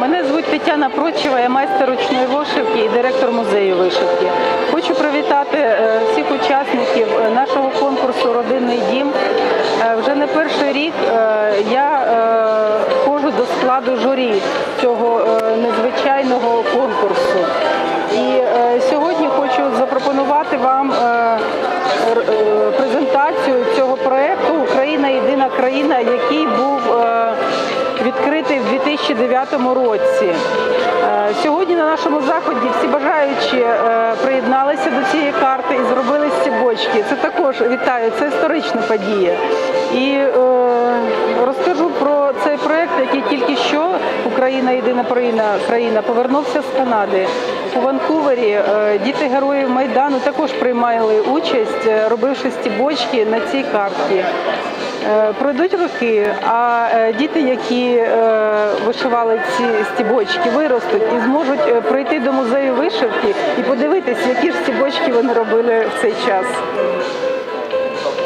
Мене звуть Тетяна Прочева, я майстер ручної вишивки і директор музею вишивки. Хочу привітати е, всіх учасників е, нашого конкурсу Родинний дім. Е, Вже не перший рік я входжу до складу журі цього незвичайного конкурсу. І сьогодні хочу запропонувати вам презентацію цього проекту Україна єдина країна, який був відкритий в 2009 році. Е, Сьогодні на нашому заході всі бажаючі е, приєдналися до цієї карти і зробили стібочки. Це також вітаю, це історична подія. І е, розкажу про цей проект, який тільки що Україна єдина країна, країна повернувся з Канади. У Ванкувері е, діти героїв Майдану також приймали участь, е, робивши стібочки на цій карті. Е, Пройдуть роки, а діти, які вишивали ці стібочки, виростуть і зможуть прийти до музею вишивки і подивитися, які ж стібочки вони робили в цей час.